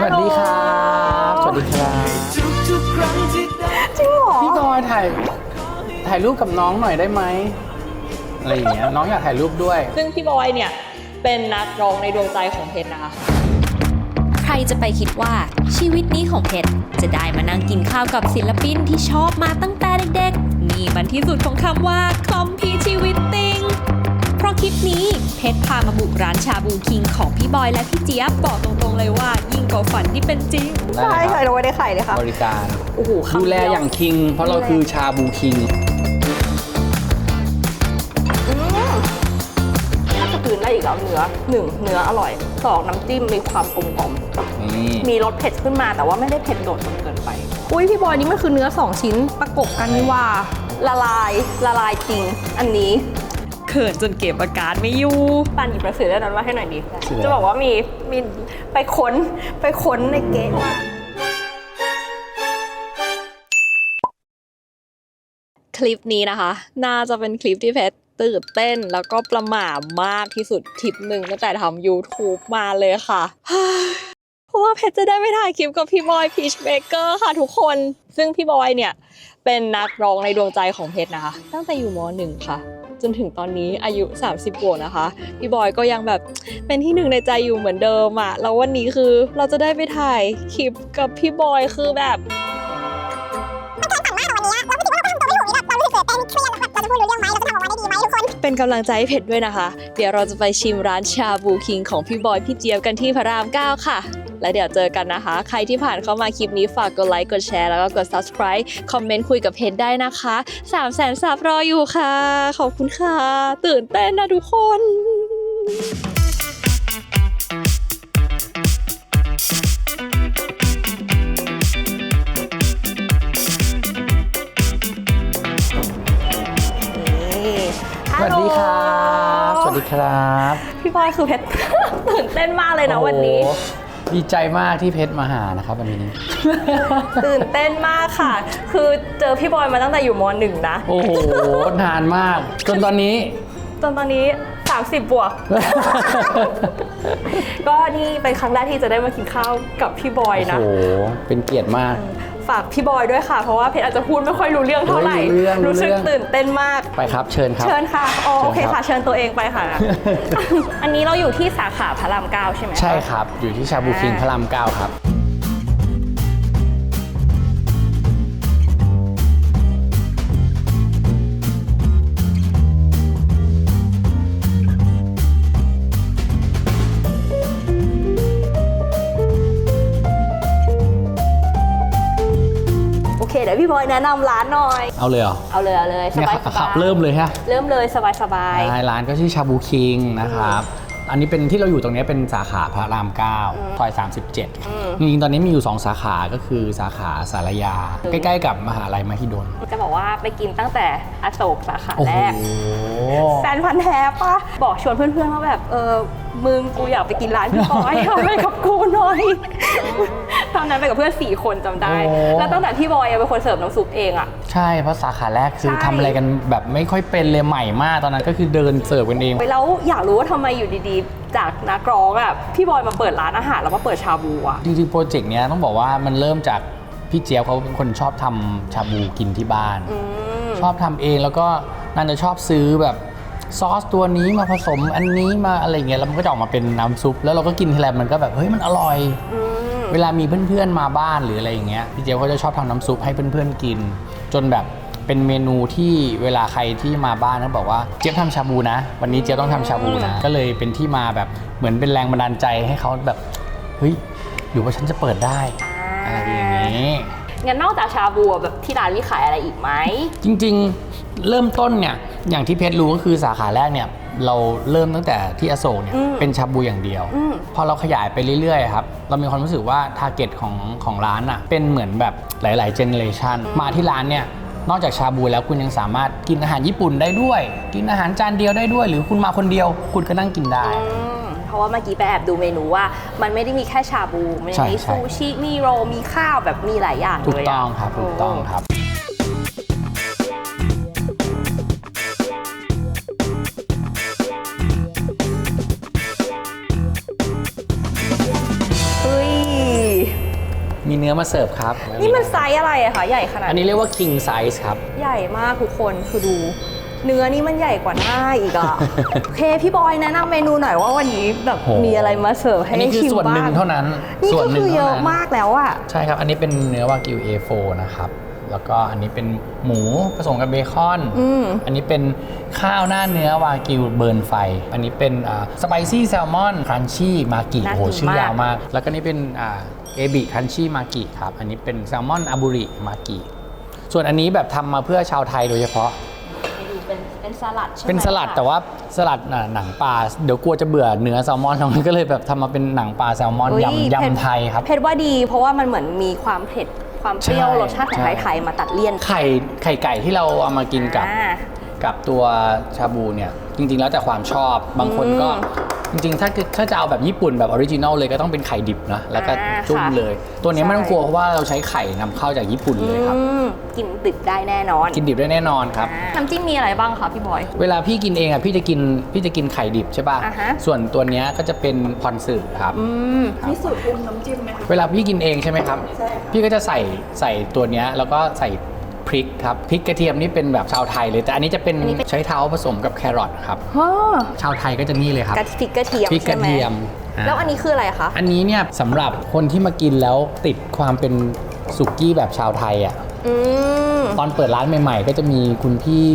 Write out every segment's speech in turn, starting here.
สวัสดีครับสวัสดีครับจริงเหรอพี่บอยถ่ายถ่ายรูปกับน้องหน่อยได้ไหมอะไรอย่างเงี้ยน้องอยากถ่ายรูปด้วย ซึ่งพี่บอยเนี่ยเป็นนักร้องในดวงใจของเพชรนะคะ ใครจะไปคิดว่าชีวิตนี้ของเพชรจะได้มานั่งกินข้าวกับศิลปินที่ชอบมาตั้งแต่เด็กๆนี่มันที่สุดของคำว่าคอมพีชีวิตติงเพ ราะคลิปนี้เพชรพามาบุกร้านชาบูคิงของพี่บอยและพี่เจี๊ยบบอกตรงๆเลยว่า ยิ่งกว่าฝันที่เป็นจริง ได้ใช่เลยครับค่ะเราไม่ได้ไข่เลยค่ะ บริการ โอ้โหคำดูแลเวอย่างคิง เพราะเราคือชาบูคิง อืมน่าจะคืนได้อีกแล้วเนื้อหนึ่งเนื้ออร่อยสองน้ำจิ้มมีความกลมกล่อมนี่มีรสเผ็ดขึ้นมาแต่ว่าไม่ได้เผ็ดโดดจนเกินไป อุ้ยพี่บอยนี่มันคือเนื้อ 2 ชิ้นประกบกันนี่ว่าละลายละลายจริง อันนี้ เขินจนเก็บอาการไม่อยู่ปันหยิบหนังสือเล่มนั้นมาให้หน่อยดิจะบอกว่ามีมีไปค้นไปค้นในเก๊ะมาคลิปนี้นะคะ น่าจะเป็นคลิปที่เพชรตื่นเต้นแล้วก็ประหม่ามากที่สุดคลิปหนึ่งตั้งแต่ทำ YouTube มาเลยค่ะ เพราะว่าเพชรจะได้ไปถ่ายคลิปกับพี่บอยพีชเบเกอร์ค่ะทุกคน ซึ่งพี่บอยเนี่ย เป็นนักร้องในดวงใจของเพชรนะคะ ตั้งแต่อยู่มหนึ่งค่ะ จนถึงตอนนี้อายุ 30บวกนะคะ พี่บอยก็ยังแบบเป็นที่หนึ่งในใจอยู่เหมือนเดิมอะแล้ววันนี้คือเราจะได้ไปถ่ายคลิปกับพี่บอยคือแบบเป็นกำลังใจให้เพชรด้วยนะคะ เดี๋ยวเราจะไปชิมร้านชาบูคิงของพี่บอยพี่เจี๊ยบกันที่พระราม 9 ค่ะ แล้วเดี๋ยวเจอกันนะคะ ใครที่ผ่านเข้ามาคลิปนี้ฝากกดไลค์กดแชร์แล้วก็กด subscribe คอมเมนต์คุยกับเพชรได้นะคะ3 0 0แสนซับรออยู่ค่ะ ขอบคุณค่ะ ตื่นเต้นนะทุกคนสวัสดีครับ สวัสดีครับ พี่บอยคือเพชร ตื่นเต้นมากเลยนะวันนี้โอ้โห ดีใจมากที่เพชรมาหานะครับวันนี้ ตื่นเต้นมากค่ะ คือเจอพี่บอยมาตั้งแต่อยู่มหนึ่งนะ โอ้โห นานมาก จนตอนนี้ จนตอนนี้ 30 บวก ก็นี่เป็นครั้งแรกที่จะได้มากินข้าวกับพี่บอยโอ้นะ โห เป็นเกียรติมาก ฝากพี่บอยด้วยค่ะ เพราะว่าเพชรอาจจะพูดไม่ค่อยรู้เรื่องเท่าไหร่เฮ้ยรู้เรื่องรู้รู้สึกเรื่อง ตื่นเต้นมาก ไปครับ เชิญครับ เชิญค่ะอ๋อโอเคเชิญครับค่ะ เชิญตัวเองไปค่ะ อันนี้เราอยู่ที่สาขาพระรามเก้าใช่ไหมะใช่ครับ อยู่ที่ชาบูคิงพระรามเก้าครับ เคเดี๋ยวพี่บอยแนะนำร้านหน่อย เอาเลยเหรอเอาเลยเอาเลยสเนี่ยบายขับสบายเริ่มเลยฮะเริ่มเลยสบายสบาย ใช่ร้านก็ชื่อชาบูคิงนะครับ อันนี้เป็นที่เราอยู่ตรงนี้เป็นสาขาพระรามเก้าซอย 37ครับจริงๆตอนนี้มีอยู่ 2 สาขาก็คือสาขาสารยา ใกล้ๆกับมหาลัยมหิดล จะบอกว่าไปกินตั้งแต่อโศกสาขาโอ้แรโหกแฟนพันธ์แท้ปะบอกชวนเพื่อนๆว่าแบบเออ มึงกูอยากไปกินร้านพี่บอยไปกับกูหน่อยตอนนั้นไปกับเพื่อนสี่คนจำได้ โอ้ แล้วตั้งแต่พี่บอยเป็นคนเสิร์ฟน้ำซุปเองอะใช่เพราะสาขาแรกคือใช่ ทำอะไรกันแบบไม่ค่อยเป็นเลยใหม่มากตอนนั้นก็คือเดินเสิร์ฟกันเอง แล้วอยากรู้ว่าทำไมอยู่ดีๆ จากนักร้องอะพี่บอยมาเปิดร้านอาหารแล้วมาเปิดชาบูอะจริงๆโปรเจกต์เนี้ยต้องบอกว่ามันเริ่มจากพี่เจี๊ยบเขาเป็นคนชอบทำชาบูกินที่บ้านอืมชอบทำเองแล้วก็นางจะชอบซื้อแบบ ซอสตัวนี้มาผสมอันนี้มาอะไรเงี้ยแล้วมันก็จะออกมาเป็นน้ำซุป แล้วเราก็กินทีไรมันก็แบบเฮ้ยมันอร่อยอืมเวลามีเพื่อนๆมาบ้านหรืออะไรอย่างเงี้ยพี่เจี๊ยบเขาจะชอบทำน้ำซุปให้เพื่อนๆกิน จนแบบเป็นเมนูที่เวลาใครที่มาบ้านเขาบอกว่าเจี๊ยบทำชาบูนะ วันนี้เจี๊ยบต้องทำชาบูนะ ก็เลยเป็นที่มาแบบเหมือนเป็นแรงบันดาลใจให้เขาแบบเฮ้ยหรือว่าฉันจะเปิดได้อะไรอย่างนี้งั้นนอกจากชาบูอะแบบที่ร้านมีขายอะไรอีกไหมจริง ๆ เริ่มต้นเนี่ยอย่างที่เพชรรู้ก็คือสาขาแรกเนี่ยเราเริ่มตั้งแต่ที่อโศกเนี่ยอืมเป็นชาบูอย่างเดียว อืม พอเราขยายไปเรื่อยๆครับเรามีความรู้สึกว่าทาร์เก็ตของของร้านอะเป็นเหมือนแบบหลายๆเจเนเรชันมาที่ร้านเนี่ยนอกจากชาบูแล้วคุณยังสามารถกินอาหารญี่ปุ่นได้ด้วย กินอาหารจานเดียวได้ด้วย หรือคุณมาคนเดียว คุณก็นั่งกินได้ อืมเพราะว่าเมื่อกี้ไปแอบดูเมนูว่า มันไม่ได้มีแค่ชาบู มันใช่มีใช่ ซูชิ มีโรลมีข้าวแบบมีหลายอย่างถูกเลยะต้องครับถูกต้องครับ เนื้อมาเสิร์ฟครับนี่มันไซส์อะไรอะคะใหญ่ขนาดอันนี้เรียกว่า king size ครับ ใหญ่มากทุกคนคือดู เนื้อนี่มันใหญ่กว่าหน้าอีกอะโอเคพี่บอยแนะนำเมนูหน่อยว่าวันนี้แบบโห มีอะไรมาเสิร์ฟให้อันนี้คือชิมส่วนหนึ่งบ้างเท่านั้นนี่ส่วก็นหนึ่คืงอเยเท่าอะนั้นมากแล้วอะใช่ครับ อันนี้เป็นเนื้อวากิว A4 นะครับ แล้วก็อันนี้เป็นหมูผสมกับเบคอนอืม อันนี้เป็นข้าวหน้าเนื้อวากิวเบิร์นไฟ อันนี้เป็นสไปซี่แซลมอนครันชี่มากิน่าโอ้โหกินชื่อมากยาวมาก แล้วก็นี่เป็น เอบิครันชี่มากิครับ อันนี้เป็นแซลมอนอาบุริมากิส่วนอันนี้แบบทำมาเพื่อชาวไทยโดยเฉพาะดูเป็นเป็นสลัดใช่ไหมเป็นสลัดแต่ว่าสลัดน่ะหนังปลาเดี๋ยวกลัวจะเบื่อเนื้อแซลมอนเราก็เลยแบบทำมาเป็นหนังปลาแซลมอนเฮ้ยำเผ็ดยำไทยครับ เผ็ดว่าดีเพราะว่ามันเหมือนมีความเผ็ดความเปรี้ยวใช่รสชาติของใช่ ไทยๆมาตัดเลี่ยน ไข่ไข่ไก่ที่เราเอามากินกับอ่า กับตัวชาบูเนี่ยจริง ๆ แล้วแต่ความชอบบางคนก็อืมจริงๆ ถ้าถ้าจะเอาแบบญี่ปุ่นแบบออริจินอลเลยก็ต้องเป็นไข่ดิบนะแล้วก็อ่าจุ่มค่ะเลย ตัวนี้ไม่ต้องใช่กลัวเพราะว่าเราใช้ไข่นำเข้าจากญี่ปุ่นเลยครับอืมกินดิบได้แน่นอน กินดิบได้แน่นอนครับอ่าน้ำจิ้มมีอะไรบ้างคะพี่บอย เวลาพี่กินเองอะพี่จะกินพี่จะกินไข่ดิบใช่ป่ะอ่าฮะส่วนตัวเนี้ยก็จะเป็นพอนสึครับอืมมีสูตรปรุงน้ำจิ้มไหมคะเวลาพี่กินเองใช่ไหมครับ พี่ก็จะใส่ใส่ตัวเนี้ยแล้วก็ใส่ พริกครับพริกกระเทียมนี่เป็นแบบชาวไทยเลยแต่อันนี้จะเป็นอันนี้เป็น ใช้เท้าผสมกับแครอทครับฮ่าชาวไทยก็จะนี่เลยครับกระพริกกระเทียมพริกกระใช่ไหมเทียมอ่าแล้วอันนี้คืออะไรคะ อันนี้เนี่ยสำหรับคนที่มากินแล้วติดความเป็นสุกี้แบบชาวไทยอะอืม ตอนเปิดร้านใหม่ ๆ ก็จะมีคุณพี่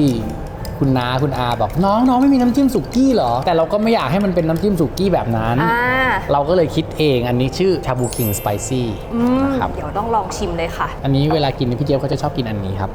คุณน้าคุณอาบอกน้องน้องไม่มีน้ำจิ้มสุกี้เหรอ แต่เราก็ไม่อยากให้มันเป็นน้ำจิ้มสุกี้แบบนั้น อ่า เราก็เลยคิดเองอันนี้ชื่อชาบูคิงสไปซี่อืมนะครับเดี๋ยวต้องลองชิมเลยค่ะ อันนี้เวลากินพี่เจี๊ยบเขาจะชอบกินอันนี้ครับ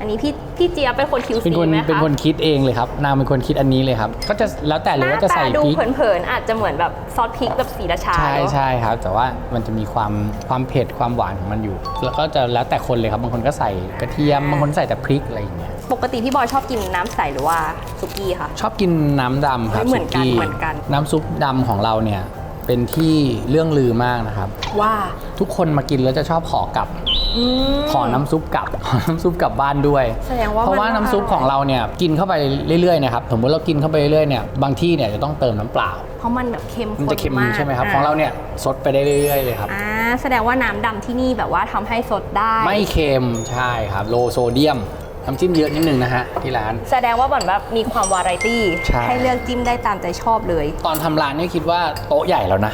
อันนี้พี่พี่เจี๊ยบเป็นคนคิวเป็นซีคนไหมคะเป็นคนคิดเองเลยครับนางเป็นคนคิดอันนี้เลยครับก็จะแล้วแต่หเลยน้าว่าจะตาใส่ดูพริก เผินๆอาจจะเหมือนแบบซอสพริกแบบสีราชาใช่เนอะ ใช่ครับ แต่ว่ามันจะมีความความเผ็ดความหวานของมันอยู่ แล้วก็จะแล้วแต่คนเลยครับบางคนก็ใส่กระเทียมบางคนใส่แต่พริกอะไรอย่างเงี้ย ปกติพี่บอยชอบกินน้ำใสหรือว่าสุกี้คะชอบกินน้ำดำครับเฮ้ยเหมือนกันสุเหมือนกัน น้ำซุปดำของเราเนี่ยเป็นที่เรื่องลือมากนะครับ ว่าทุกคนมากินแล้วจะชอบขอกลับอืมขอน้ำซุปกลับขอน้ำซุปกลับบ้านด้วย แสดงว่าเพราะว่ามันน้ำซุปของเราเนี่ยกินเข้าไปเรื่อยๆนะครับสมมติเรากินเข้าไปเรื่อยๆเนี่ยบางที่เนี่ยจะต้องเติมน้ำเปล่า เพราะมันแบบเค็มมันข้นจะเค็มมากใช่ไหมครับะของเราเนี่ยซดไปได้เรื่อยๆเลยครับอ่าแสดงว่าน้ำดำที่นี่แบบว่าทำให้สดได้ ไม่เค็มใช่ครับ โลโซเดียม น้ำจิ้มเยอะนิดนึงนะฮะที่ร้าน แสดงว่าเหมือนแบบมีความวาไรตี้ใช่ ให้เลือกจิ้มได้ตามใจชอบเลย ตอนทำร้านเนี่ยคิดว่าโต๊ะใหญ่แล้วนะ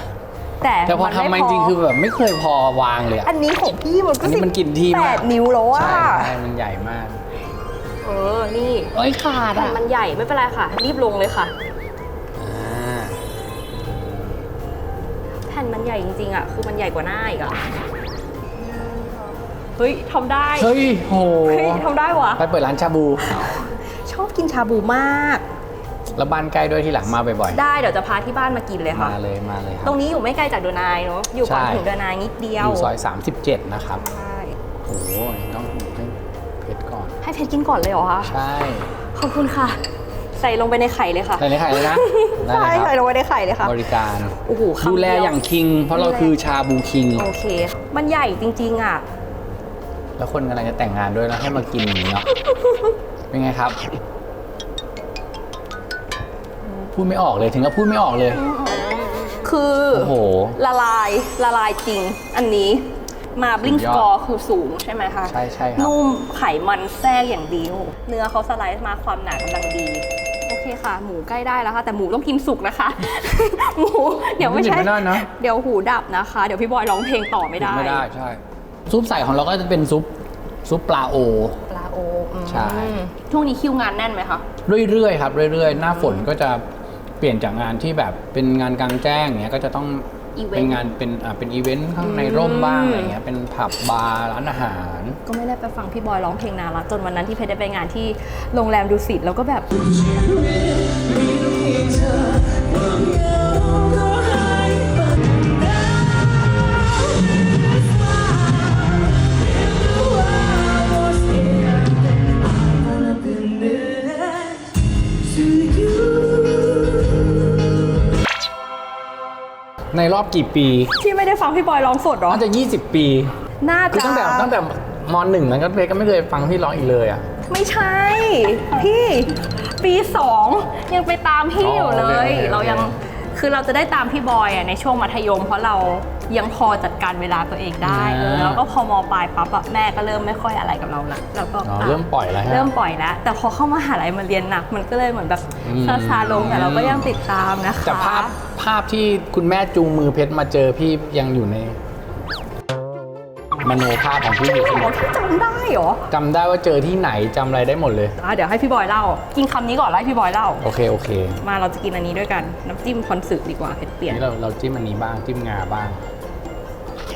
แต่แต่พอทำมาจริงๆคือแบบไม่เคยพอวางเลยอะ อันนี้ของพี่มันก็อันนี้สิบมันกินที่แปมากดนิ้วแล้วอะใช่ใช่มันใหญ่มากเออนี่เอ้ยขาดแผ่นอะมันใหญ่ไม่เป็นไรค่ะ รีบลงเลยค่ะ อ่าแผ่นมันใหญ่จริงๆอะคือมันใหญ่กว่าหน้าอีกอะเฮ้ยทำได้เฮ้ยโหเฮ้ยทำได้วะไปเปิดร้านชาบู ชอบกินชาบูมากแล้วบ้านใกล้ด้วยที่หลังมาบ่อยได้เดี๋ยวจะพาที่บ้านมากินเลยๆค่ะ มาเลยมาเลยคตรัรบงนี้อยู่ไม่ไกลจากเดอะนายเนาะ อยู่ก่อนใช่ถึงเดอะนายนิดเดียอวยู่ซอย 37 นะครับ ใช่โอ้โหต้องให้เพชรก่อน ให้เพชรกินก่อนเลยเหรอคะ ใช่ ขอบคุณค่ะ ใส่ลงไปในไข่เลยค่ะ ใส่ในไข่เลยนะได้ใช่เลยคใส่รับลงไปในไข่เลยค่ะ บริการ โอ้โหคำดูแลเดีวอย่างคิง เพราะเราคือชาบูคิง โอเค มันใหญ่จริงๆอะ แล้วคนกำลังจะแต่งงานด้วยแล้วให้มากินอย่างนี้เนาะเป็นไงครับ พูดไม่ออกเลยถึงกับพูดไม่ออกเลย คือโอ้โห ละลายละลายจริง อันนี้มาบลิงสุสดยอดกอร์คือสูงใช่ไหมคะใช่ใช่ครับนุ่มไขมันแทรกอย่างดีโอ้โหเนื้อเขาสไลด์มาความหนากำลังดีโอเคค่ะ หมูใกล้ได้แล้วค่ะ แต่หมูต้องกินสุกนะคะ หมูเดี๋ยวไม่ใช่ไม่ได้นะเดี๋ยวหูดับนะคะ เดี๋ยวพี่บอยร้องเพลงต่อไม่ได้ไม่ได้ใช่ ซุปใส่ของเราก็จะเป็นซุปซุปปลาโอ ปลาโออืมใช่ ช่วงนี้คิวงานแน่นไหมคะ เรื่อยๆครับเรื่อยๆ หน้าฝนก็จะเปลี่ยนจากงานที่แบบเป็นงานกลางแจ้งเนี้ยก็จะต้องอีเวนต์เป็นงานเป็นอ่าเป็นอีเวนต์ข้างในร่มบ้างอะไรเงี้ยเป็นผับบาร์ร้านอาหาร ก็ไม่ได้ไปฟังพี่บอยร้องเพลงนานละจนวันนั้นที่เพชรได้ไปงานที่โรงแรมดูสิตแล้วก็แบบ ในรอบกี่ปีที่ไม่ได้ฟังพี่บอยร้องสดเหรอน่าจะ 20 ปีน่าคือจะตั้งแต่ตั้งแต่มหนึ่งนั้นก็เพชรก็ไม่เคยฟังพี่ร้องอีกเลยอะ ไม่ใช่ พี่ปีสองยังไปตามพี่อยู่เลอ๋อโอเคยโอเค เรายังคือเราจะได้ตามพี่บอยอะในช่วงมัธยม เพราะเรายังพอจัดการเวลาตัวเองได้อ่าเออแล้วก็พอมปลายปั๊บอะแม่ก็เริ่มไม่ค่อยอะไรกับเราละแล้วก็อ๋ออะ เริ่มปล่อยแล้วฮะ เริ่มปล่อยแล้ว แต่พอเข้ามหาลัยมาเรียนหนัก มันก็เลยเหมือนแบบอืม ซาซาลงแต่เราก็ยังติดตามนะคะ แต่ภาพ ภาพที่คุณแม่จูงมือเพชรมาเจอพี่ยังอยู่ใน มโนภาพของพี่อยู่เสมโอ้อที่จำได้เหรอจำได้ว่าเจอที่ไหนจำอะไรได้หมดเลย อะเดี๋ยวให้พี่บอยเล่า กินคำนี้ก่อนแล้วให้พี่บอยเล่า โอเค โอเค มาเราจะกินอันนี้ด้วยกันน้ำจิ้มคอนสึดีกว่าเผ็ดเปลี่ยน นี่เราเราจิ้มอันนี้บ้างจิ้มงาบ้าง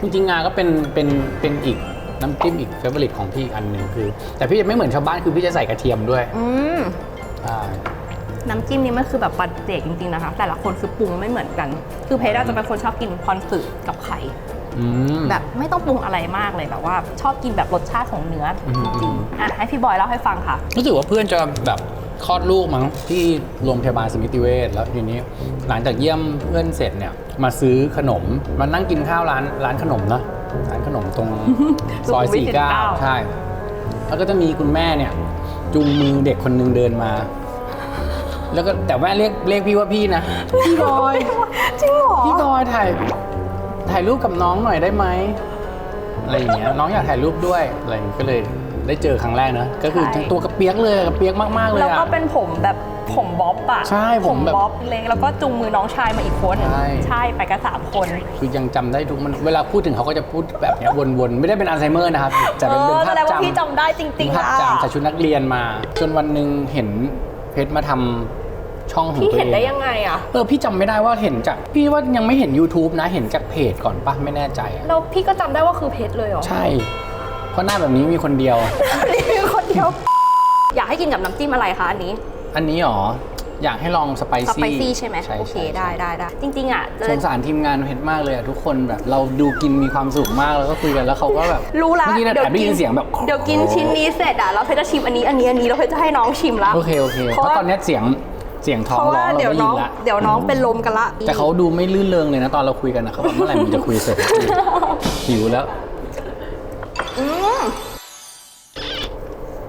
จริงๆงาก็เป็นเป็นเป็นอีกน้ำจิ้มอีกเฟเวอริตของพี่อีกอันหนึ่งคือ แต่พี่จะไม่เหมือนชาวบ้านคือพี่จะใส่กระเทียมด้วยอืม ใช่ น้ำจิ้มนี้มันคือแบบปัจเจกจริงๆนะคะ แต่ละคนคือปรุงไม่เหมือนกัน คือเพชรอาจจะเป็นคนชอบกินคอนสึกับไข่อืมแบบไม่ต้องปรุงอะไรมากเลยแบบว่า ชอบกินแบบรสชาติของเนื้ออมจริงๆอะให้พี่บอยเล่าให้ฟังค่ะรู้สึกว่าเพื่อนจะแบบคลอดลูกมั้งที่โรงพยาบาลสมิติเวชแล้วทีนี้หลังจากเยี่ยมเพื่อนเสร็จเนี่ยมาซื้อขนมมานั่งกินข้าวร้านร้านขนมเนอะร้านขนมตรงซอยสุขุมวิท49 49ใช่ แล้วก็จะมีคุณแม่เนี่ยจูงมือเด็กคนหนึงเดินมา แล้วก็แต่แม่เรียกเรียกพี่ว่าพี่นะ พี่บอย จริงเหรอ พี่บอยถ่ายถ่ายรูปกับน้องหน่อยได้ไหมอะไรอย่างเงี้ยน้องอยากถ่ายรูปด้วยอะไรอย่างเงี้ยก็เลยได้เจอครั้งแรกนะก็คือใช่ ทั้งตัวกระเปียกเลยกระเปียกมากๆเลยแล้วอะ ก็เป็นผมแบบผมบ๊อบอะใช่ผมแบบบ๊อบเล็กแล้วก็จุงมือน้องชายมาอีกคนใช่ใช่ไปกันสามคน คือยังจำได้ทุกมันเวลาพูดถึงเขาก็จะพูดแบบเนี้ยวนๆ ไม่ได้เป็นอัลไซเมอร์นะครับแต่เป็นเอเป็นอภาแสพดงว่าพี่จำจำได้จเป็รินงๆภาพอะจำจากชุดนักเรียนมา จนวันหนึ่งเห็น เพชรมาทำช่องของพี่ตัวเห็นเองได้ยังไงอะเออพี่จำไม่ได้ว่าเห็นจากพี่ว่ายังไม่เห็น YouTube นะเห็นจากเพจก่อนปะไม่แน่ใจอะแล้วพี่ก็จำได้ว่าคือเพชรเลยเหรอใช่ เพราะหน้าแบบนี้มีคนเดียวนี่มีคนเดียว อยากให้กินกับน้ำจิ้มอะไรคะอันนี้ อันนี้หรอ อยากให้ลองสไปสซี่ไปซี่ใช่ไหมใช่โอเคใช่ได้ได้ได้จริงๆอะจะสงสารทีมงานเพชรมากเลยอะทุกคนแบบเราดูกินมีความสุขมากแล้วก็คุยกันแล้วเขาก็แบบรู้ละเมื่อกี้เราแอบได้ยินเสียงแบบเดี๋ยวกินชิ้นนี้เสร็จอะแล้วเพชรจะชิมอันนี้อันนี้อันนี้แล้วเพชรจะให้น้องชิมละโอเคโอเคเพเพราะราะว่าตอนนี้เสียงเสียงท้องเพราะร้อว่างเราเดี๋ยวได้น้ยิอนงละเดี๋ยวน้องเป็นลมกันละแต่เขาดูไม่ลื่นเริงเลยนะตอนเราคุยกันนะเขาบอกเมื่อไหร่มันจะคุยเสร็จหิวแล้วอืม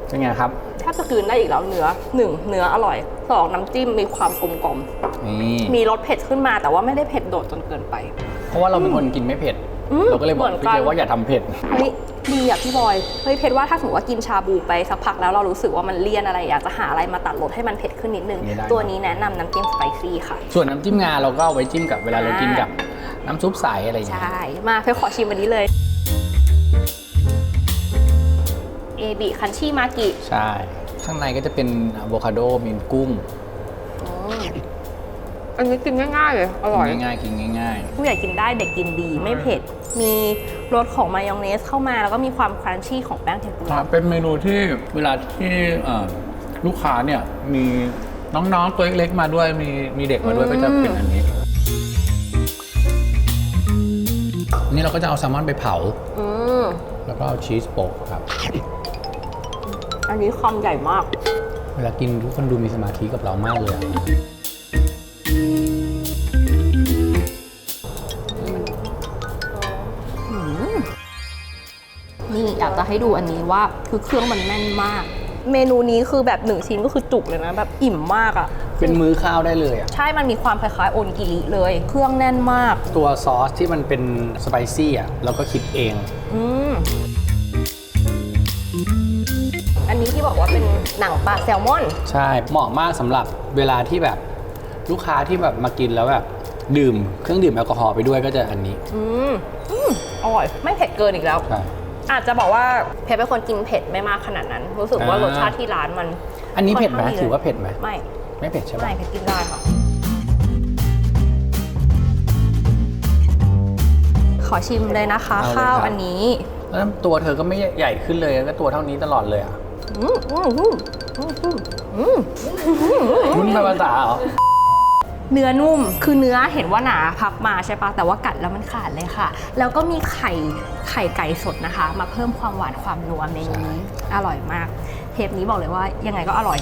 เป็นไงครับแท บจะกลืนได้อีกแล้วเนื้อหนึ่งเนื้ออร่อยสองน้ำจิ้มมีความกลมกล่อมนี่มีรสเผ็ดขึ้นมาแต่ว่าไม่ได้เผ็ดโดดจนเกินไป เพราะว่าเราเป็นคนกินไม่เผ็ดอืมเราก็เลยบอกเหมือนพี่กันเจว่าอย่าทำเผ็ดอันนี้ดีอะพี่บอยเฮ้ยเพชรว่าถ้าสมมติว่ากินชาบูไปสักพักแล้วเรารู้สึกว่ามันเลี่ยนอะไรอยากจะหาอะไรมาตัดรสให้มันเผ็ดขึ้นนิดนึงนี่ได้ตัวนี้แนะนำน้ำจิ้มสไปซี่ค่ะ ส่วนน้ำจิ้มงาเราก็เอาไว้จิ้มกับเวลาเรากินกับน้ำซุปใสอะไรอย่างใชเงี้ย่มาเพชรขอชิมอันนี้เลย เอบิคันชิมากิใช่ ข้างในก็จะเป็นอะโวคาโดมีกุ้งอันนี้กินง่ายๆเลยอร่อยกินง่ายๆกินง่ายผู้ใหญ่กินได้เด็กกินดีไม่เผ็ด มีรสของมายองเนสเข้ามาแล้วก็มีความครันชี่ของแป้งเทมปุๆระเป็นเมนูที่เวลาที่เอ่อลูกค้าเนี่ยมีน้องๆตัวเล็กๆมาด้วยมีมีเด็กมาด้วยก็จะเป็นอันนี้ นี่เราก็จะเอาแซลมอนไปเผา อืมแล้วก็เอาชีสโปะครับ อันนี้คำใหญ่มาก เวลากินทุกคนดูมีสมาธิกับเรามากเลยอะนี่อยากจะให้ดูอันนี้ว่าคือเครื่องมันแน่นมาก เมนูนี้คือแบบหนึ่งชิ้นก็คือจุกเลยนะ แบบอิ่มมากอะ่ะ เป็นมื้อข้าวได้เลยอะใช่มันมีความคล้ายๆโอนกิริเลย เครื่องแน่นมาก ตัวซอสที่มันเป็นสไปซี่อะเราก็คิดเอง อืมอั นนี้ที่บอกว่าเป็นหนังปลาแซลมอน ใช่ เหมาะมากสำหรับเวลาที่แบบลูกค้าที่แบบมากินแล้วแบบดื่มเครื่องดื่มแอลกอฮอล์ไปด้วยก็จะอันนี้อืมอืมอร่อย ไม่เผ็ดเกินอีกแล้ว ใช่ อาจจะบอกว่าเพชรเป็นคนกินเผ็ดไม่มากขนาดนั้น รู้สึกว่าอ่าร รสชาติที่ร้านมันอันนี้เผ็ดไหมค่นข้งถือว่าเผ็ดไหมไม่ ไม่เผ็ดใช่ไหม ไม่เพชรกินได้ค่ะ ขอชิมเลยนะคะข้าวอันนี้ แล้วตัวเธอก็ไม่ใหญ่ขึ้นเลยก็ตัวเท่านี้ตลอดเลยอะอื มอืมอืมอืมอืมอืมคุณเป็นภาษาเหรอ เนื้อนุ่มคือเนื้อเห็นว่าหนาพับมาใช่ปะแต่ว่ากัดแล้วมันขาดเลยค่ะ แล้วก็มีไข่ไข่ไก่สดนะคะ มาเพิ่มความหวานความนัวเมนูนี้อร่อยมาก เทปนี้บอกเลยว่ายังไงก็อร่อย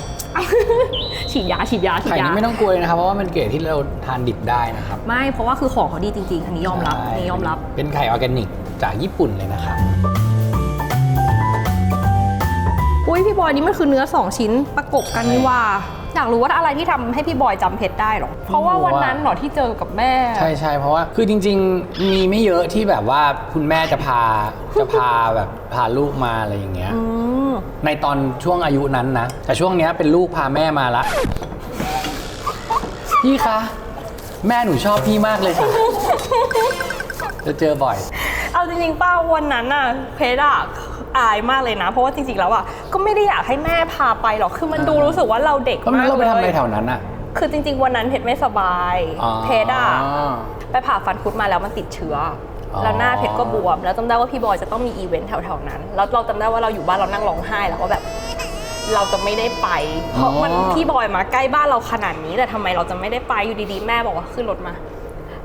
ฉีดยาฉีดยาฉีดไข่ยา นี้ไม่ต้องกลัวเลยนะครับ เพราะว่ามันเกรดที่เราทานดิบได้นะครับไม่เพราะว่าคือของเขาดีจริงๆอันนี้ยอมรับใช่อันนี้ยอมรับ เป็นไข่ออร์แกนิกจากญี่ปุ่นเลยนะครับ ยพี่บอยนี่มันคือเนื้อ 2 ชิ้นประกบกันนี่ว่า อยากรู้ว่าอะไรที่ทำให้พี่บอยจำเพชรได้หรอ เพราะว่าวันนั้นเหรอที่เจอกับแม่ ใช่ใช่เพราะว่าคือจริง ๆ มีไม่เยอะที่แบบว่าคุณแม่จะพาจะพาแบบพาลูกมาอะไรอย่างเงี้ยอืมในตอนช่วงอายุนั้นนะ แต่ช่วงเนี้ยเป็นลูกพาแม่มาละพี่คะแม่หนูชอบพี่มากเลยค่ะจะเจอบ่อย เอาจริงๆป้าวันนั้นน่ะเพชรอะ อายมากเลยนะ เพราะว่าจริงๆแล้วอะก็ไม่ได้อยากให้แม่พาไปหรอกคือมันดูรู้สึกว่าเราเด็กก็ไม่มากเราไปเลทำอะไรยแถวนั้นอะ คือจริง ๆ วันนั้นเพชรไม่สบาย อ๋อเพชรอะไปผ่าฟันคุดมาแล้วมันติดเชื้อออ แล้วหน้าเพชรก็บวม แล้วจำได้ว่าพี่บอยจะต้องมีอีเวนต์แถวๆนั้น แล้วเราจำได้ว่าเราอยู่บ้านเรานั่งร้องไห้แล้วก็แบบ เราจะไม่ได้ไป เพราะมันพี่บอยมาใกล้บ้านเราขนาดนี้แต่ทำไมเราจะไม่ได้ไปอยู่ดีๆ แม่บอกว่าขึ้นรถมา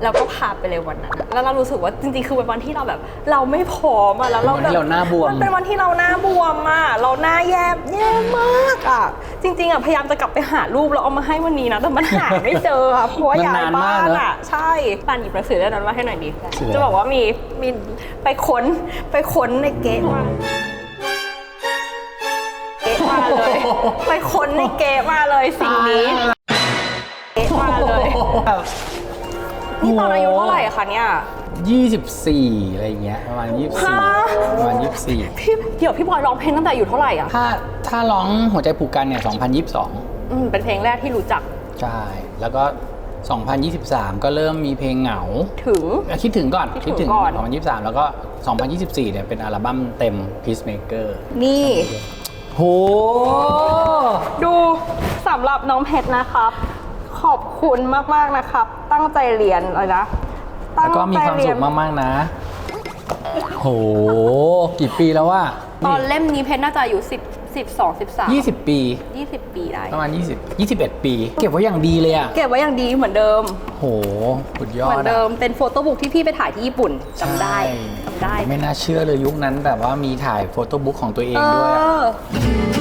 แล้วก็พาไปเลยวันนั้นอะแล้วเรารู้สึกว่าจริงๆ คือเป็นวันที่เราแบบ เราไม่พร้อมอะแล้วเราวันที่เราหน้าบวม มันเป็นวันที่เราหน้าบวมอะเราหน้าแย่แย่มากอะจริงๆอะพยายามจะกลับไปหารูปแล้วเอามาให้วันนี้นะ แต่มันหาไม่เจออะเพราะว่าย้ายนานๆบ้ามากนเนอะอะใช่ปานหยิบหนังสือเล่มนั้นมาให้หน่อยดิสืออะไรจะบอกว่ามีมีไปค้นไปค้นในเก๊ะมาเก๊ะมาเลยไปค้นในเก๊ะมาเลยสิ่งนี้เก๊ะมาเลย นี่ตอนอายุเท่าไหร่อะคะเนี่ยยี่สิบสี่อะไรอย่างเงี้ยประมาณยี่สิบสี่ฮะประมาณยี่สิบสี่พี่เดี๋ยวพี่บอยร้องเพลงตั้งแต่อายู่เท่าไหร่อะถ้าถ้าร้องหัวใจผูกกันเนี่ย2022 อืมเป็นเพลงแรกที่รู้จัก ใช่ แล้วก็ 2023 ก็เริ่มมีเพลงเหงา ถึงอะคิดถึงก่อนคิดถึงก่อน 2023 แล้วก็ 2024 เนี่ยเป็นอัลบั้มเต็ม Peacemaker นี่ โห ดูสำหรับน้องเพชรนะครับขอบ คุณมากๆนะครับ ตั้งใจเรียนเลยนะตั้แล้วก็มีความสุขมากๆนะ โห กี่ปีแล้วว่าตอนเล่มนี้เพชรน่าจะอายุ10 12 13 20ปี 20 ปีได้ ประมาณ 20 21 ปี เก็บไว้อย่างดีเลยอะ เก็บไว้อย่างดีเหมือนเดิม โหสุดยอเหมืดอนอะเดิมเป็นโฟโต้บุ๊กที่พี่ไปถ่ายที่ญี่ปุ่นจำได้ใช่จำได้ ไม่น่าเชื่อเลยยุคนั้นแบบว่ามีถ่ายโฟโต้บุ๊กของตัวเองเอด้วยอะ อ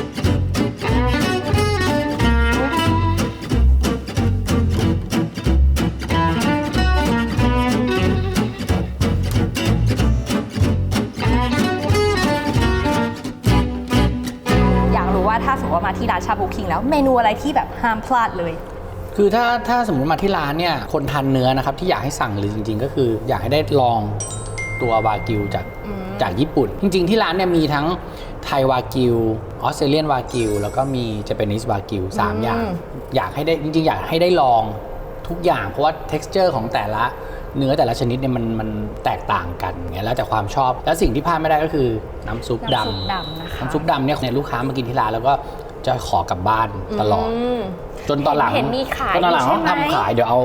แล้วเมนูอะไรที่แบบห้ามพลาดเลย คือถ้าถ้าสมมติมาที่ร้านเนี่ยคนทานเนื้อนะครับที่อยากให้สั่งเลยจริง ๆ ก็คืออยากให้ได้ลองตัววากิวจากอืม จากญี่ปุ่น จริง ๆ ที่ร้านเนี่ยมีทั้งไทยวากิวออสเตรเลียนวากิวแล้วก็มีเจแปนิสวากิวสามอย่าง อยากให้ได้จริง ๆ อยากให้ได้ลองทุกอย่าง เพราะว่า t e x t อร์ของแต่ละเนื้อแต่ละชนิดเนี่ยมันมันแตกต่างกันไงแล้วแต่ความชอบ แล้วสิ่งที่พลาดไม่ได้ก็คือน้ำซุปดำน้ำซุปดำนะคะ น้ำซุปดำเนี่ยเนี่ยลูกค้ามากินที่ร้านแล้วก็ จะขอกลับบ้านตลอด ม จนตอนหลังเห็นมีขายจนตอนหลังใช่เขาไหม ทำขายเดี๋ยวเอา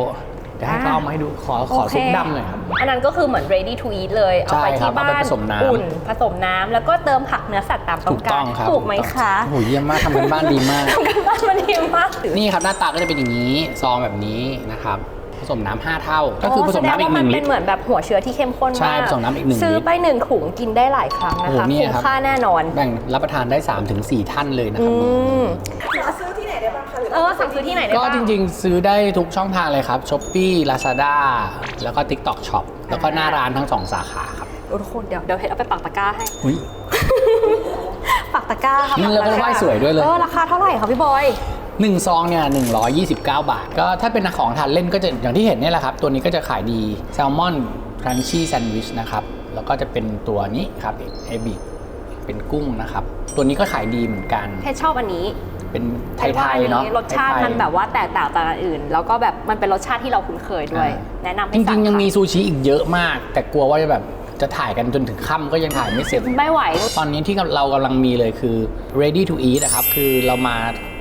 เดี๋ยวให้อ่าเขาเอามาให้ดูขอขอโเคซุปดำหน่อยครับ อันนั้นก็คือเหมือน ready to eat เลย เอาไปใช่ครับที่บ้าเอาไปนผสมน้ำ อุ่นผสมน้ำแล้วก็เติมผักเนื้อสัตว์ตามต้ถูองกกาต้อร งครับถูกไหมคะโอ้โหเยี่ยมมากทำกันบ้านดีมาก ทำกันบ้านมันดีมาก นี่ครับหน้าตาก็จะเป็นอย่างนี้ซองแบบนี้นะครับ ผสมน้ำห้าเท่า ก็คือผสมน้ำอีกหนึ่งแสดว่ามัลิเป็ตนรเหมือนแบบหัวเชื้อที่เข้มข้นมากใช่ผสมน้ำอีกหนึ่งซื้อลิตรไปหนึ่งถุงกินได้หลายครั้งนะโอ้โหคะเนี่ยคุ้มครับค่าแน่นอน แบ่งรับประทานได้3-4ถึงท่านเลยนะคอืรับมซื้อที่ไหนได้บ้างคะเออสั่งซื้อที่ไหนได้ก็บ้างจริงๆ ซื้อได้ทุกช่องทางเลยครับ Shopee Lazada แล้วก็ TikTok Shop แล้วก็หน้าร้านทั้งสองสาขาครับโอ้ทุกคนเดี๋ยวเดี๋ยวเพชรเอาไปปักตะกร้าให้อุ๊ยปักตะกร้าค่ะนี่ปัแล้วก็ตะร้ไหว้สวยด้วยเลยเออราคาเท่าไหร่คะพี่บอย หนึ่งซองเนี่ย129 บาท ก็ถ้าเป็นของทานเล่นก็จะอย่างที่เห็นเนี่ยแหละครับ ตัวนี้ก็จะขายดีแซลมอนครันชี่แซนด์วิชนะครับ แล้วก็จะเป็นตัวนี้ครับเอบิเป็นกุ้งนะครับ ตัวนี้ก็ขายดีเหมือนกันเพชรชอบอันนี้เป็นไทพชว่ยๆเนาะรสชาติไทยๆมันแบบว่าแตกต่างจากอันอื่น แล้วก็แบบมันเป็นรสชาติที่เราคุ้นเคยด้วยอ่าแนะนำให้จริงสั่ๆยังมีค่ะซูชิอีกเยอะมาก แต่กลัวว่าจะแบบจะถ่ายกันจนถึงค่ำก็ยังถ่ายไม่เสร็จ ไม่ไหว ตอนนี้ที่เรากำลังมีเลยคือ ready to eat นะครับ คือเรามา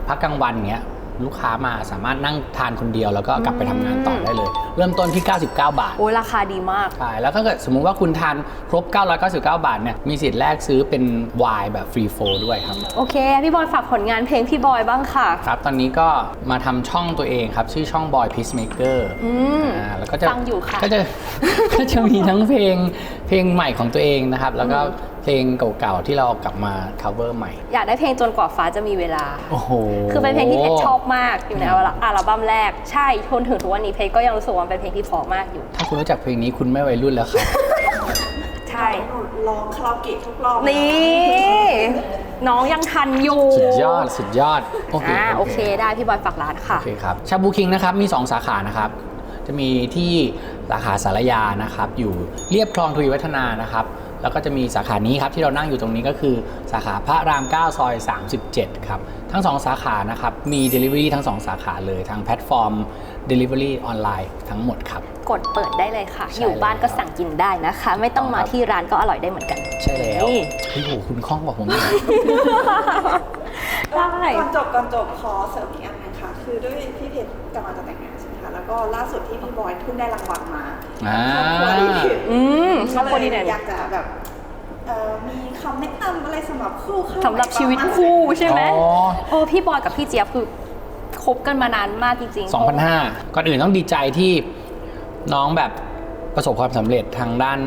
พักกลางวันเงี้ยลูกค้ามาสามารถนั่งทานคนเดียวแล้วก็กลับไปทำงานต่อได้เลย เริ่มต้นที่ 99 บาท โอ้ยราคาดีมาก ใช่แล้วถ้าเกิดสมมุติว่าคุณทานครบ 999 บาทเนี่ยมีสิทธิ์แรกซื้อเป็นไวน์แบบฟรีโฟด้วยครับ โอเค พี่บอยฝากผลงานเพลงพี่บอยบ้างค่ะ ครับ ตอนนี้ก็มาทำช่องตัวเองครับ ชื่อช่อง Boy Peacemaker อืมอ่าแล้วก็จะฟังอยู่ค่ะก็จะ ก็จะมีทั้งเพลงเพลงใหม่ของตัวเองนะครับ แล้วก็ เพลงเก่าๆที่เราเอากลับมา cover ใหม่ อยากได้เพลงจนกว่าฟ้าจะมีเวลา โอ้โห คือเป็นเพลงที่เพชรชอบมากอยู่ในอัลบั้มแรก ใช่ทนถึงทุกวันนี้เพชรก็ยังรู้สึกว่ามันเป็นเพลงที่เพราะมากอยู่ ถ้าคุณรู้จักเพลงนี้คุณไม่วัยรุ่นแล้วครับ ใช่ ร้องคาราโอเกะทุกรอบนี่ น้องยังทันอยู่สุดยอดสุดยอด โอเคอ่าโอเคได้พี่บอยฝากร้านค่ะ โอเคครับชาบูคิงนะครับมี 2 สาขานะครับ จะมีที่สาขาสารยานะครับ อยู่เรียบคลองทวีวัฒนานะครับ แล้วก็จะมีสาขานี้ครับที่เรานั่งอยู่ตรงนี้ก็คือสาขาพระราม 9 ซอย 37 ครับ ทั้ง 2 สาขานะครับมี Delivery ทั้ง 2 สาขาเลยทางแพลตฟอร์ม Delivery ออนไลน์ทั้งหมดครับ กดเปิดได้เลยค่ะ ใช่อยู่บ้านก็แล้วสั่งกินได้นะคะ ไม่ต้องมาครับ ที่ร้านก็อร่อยได้เหมือนกัน ใช่แล้วนี่เฮ้ยโหคุณคล่องกว่าผมอีก ได้ ก่อนจบก่อนจบขอเสริมอีกอันหนึงค่ะ คือด้วยพี่เพชรกำลังจะแต่งงานใช่ไหมคะ แล้วก็ล่าสุดที่พี่บอยเพิ่งได้รางวัลมา อ่าครอบครัวดีเด่นอืมครอบครัวดีก็เด่นเลยอยากจะแบบเอ่อมีคำแนะนำอะไรสำหรับคู่เข้าสำหรับชีวิตคู่ใช่ไหมอ๋อ โอ้พี่บอยกับพี่เจี๊ยบคือคบกันมานานมากจริงๆ2,500ก่อนอื่นต้องดีใจที่น้องแบบประสบความสำเร็จทางด้าน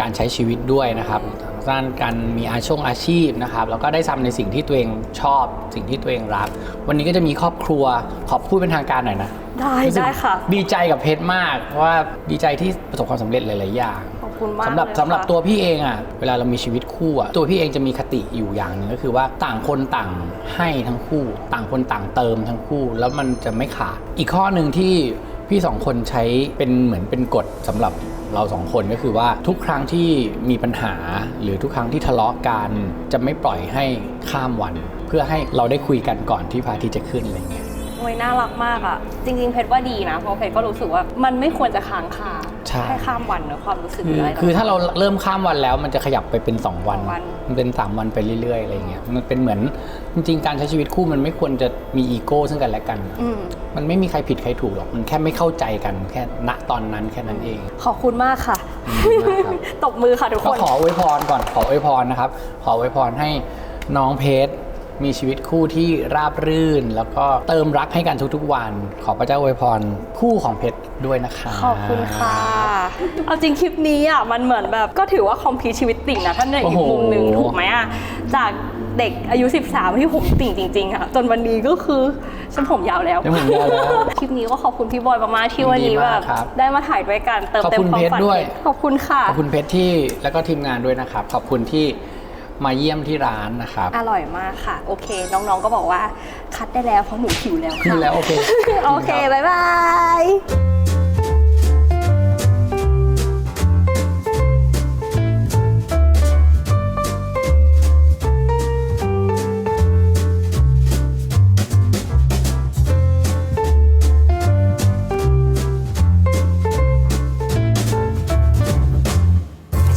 การใช้ชีวิตด้วยนะครับทางด้านการมีอาชงอาชีพนะครับแล้วก็ได้ทำในสิ่งที่ตัวเองชอบ สิ่งที่ตัวเองรัก วันนี้ก็จะมีครอบครัวขอพูดเป็นทางการหน่อยนะ ได้รู้สึกได้ค่ะ ดีใจกับเพชรมาก เพราะว่าดีใจที่ประสบความสำเร็จหลาย ๆ อย่าง ขอบคุณมากสำหรับเลยสำหรับค่ะ ตัวพี่เองอะเวลาเรามีชีวิตคู่อะตัวพี่เองจะมีคติอยู่อย่างหนึ่งก็คือว่าต่างคนต่างให้ทั้งคู่ ต่างคนต่างเติมทั้งคู่ แล้วมันจะไม่ขาด อีกข้อหนึ่งที่พี่สองคนใช้เป็นเหมือนเป็นกฎสำหรับเราสองคนก็คือว่าทุกครั้งที่มีปัญหา หรือทุกครั้งที่ทะเลาะกันจะไม่ปล่อยให้ข้ามวัน เพื่อให้เราได้คุยกันก่อนที่พระอาทิตย์จะขึ้นอะไรเงี้ยโอ้ยน่ารักมากอะจริง ๆ เพชรว่าดีนะ เพราะเพชรก็รู้สึกว่ามันไม่ควรจะค้างคาใช่ให้ข้ามวันเนอะความรู้สึกคืออะไรคือถ้าเราเริ่มข้ามวันแล้วมันจะขยับไปเป็น 2 วัน สองวัน มันเป็น 3 วันไปเรื่อยๆอะไรเงี้ยมันเป็นเหมือนจริงๆ การใช้ชีวิตคู่มันไม่ควรจะมีอีโก้ซึ่งกันและกัน อืม มันไม่มีใครผิดใครถูกหรอก มันแค่ไม่เข้าใจกันแค่ณตอนนั้นแค่นั้นเอง ขอบคุณมากค่ะดีมากครับ ตบมือค่ะทุกก็คน ขออวยพรก่อนขออวยพรนะครับ ขออวยพรให้น้องเพชร มีชีวิตคู่ที่ราบรื่น แล้วก็เติมรักให้กันทุกๆวัน ขอพระเจ้าอวยพรคู่ของเพชรด้วยนะคะขอบคุณค่ะ เอาจริงคลิปนี้อะมันเหมือนแบบก็ถือว่าคอมพลีชีวิตติ่งนะก็ในอีกมุมหนึ่งถูกไหมอะจากเด็กอายุ 13 ที่ผมติ่งจริงๆอะจนวันนี้ก็คือฉันผมยาวแล้วยังเหมือนเดิมแล้ว คลิปนี้ก็ขอบคุณพี่บอยมากๆที่วันนี้ยินดีแบมากบครับได้มาถ่ายด้วยกันเติมขอบเต็มคุณความเพชรฝันด้วยขอบคุณค่ะ ขอบคุณเพชรที่แล้วก็ทีมงานด้วยนะครับ ขอบคุณที่ มาเยี่ยมที่ร้านนะครับ อร่อยมากค่ะ โอเค น้องๆก็บอกว่าคัดได้แล้วเพราะหนูหิวแล้วขึ้นค่ะ แล้วโอเค โอเค บ๊ายบาย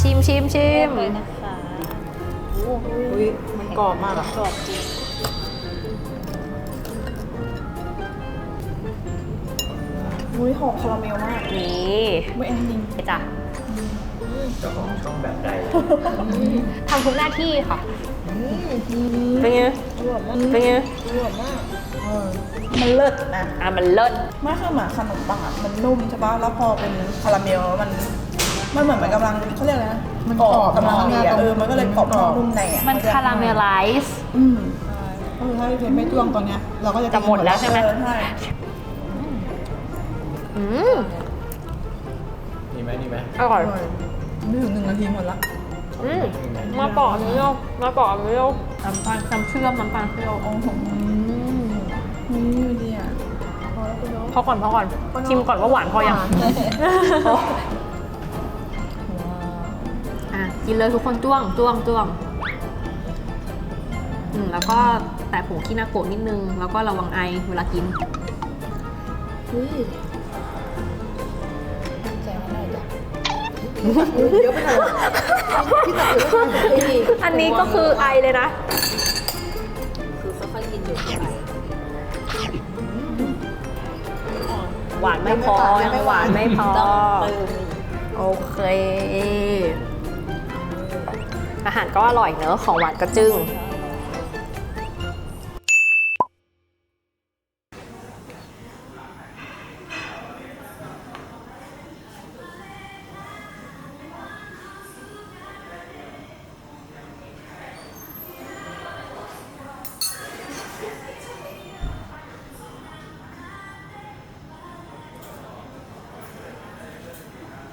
ชิมชิมชิมอุ้ยมัน กรอบมากอะกรอบจริงอุ้ยหอมคาราเมลมากนี่ไม่เอ็นจริงจ้ะเจ้าของช่องแบบใดทำทุกหน้าที่ค่ะเป็นไงเป็นไงมันเลิศนะอะมันเลิศไม่คือเหมือนขนมปังอะมันนุ่มใช่ปะแล้วพอเป็นคาราเมลแล้วมัน มันเหมือนมันกำลังเขาเรียกอะไรนะมันกรอบกำลังดีอะเออมันก็เลยกรอบนอกนุ่มในอะมันคาราเมลไลซ์อืมก็คือถ้าพี่เพชรไม่จ้วงตอนเนี้ยเราก็จะจะหมดแล้วใช่ไหมเออใช่อืมนี่ไหมนี่ไหมอร่อยไม่ถึงหนึ่งนาทีหมดละอืมมาปอกอันนี้เร็วมาปอกอันนี้เร็วน้ำตาลน้ำเชื่อมน้ำตาลเปรี้ยวโอ้โหนี่ดีอะพอก่อนพอก่อนชิมก่อนว่าหวานพอยังอะ กินเลยทุกคนจ้วงจ้วงจ้วงอืมแล้วก็แต่ผงคินาโกะนิดนึง แล้วก็ระวังไอเวลากินเยอะไปหน่อยพี่ตักเยอะไปหน่อยนี่อันนี้ก็คือไอเลยนะหวานไม่พอยังหวานไม่พอโอเค อาหารก็อร่อยเนอะของหวานก็จึ้ง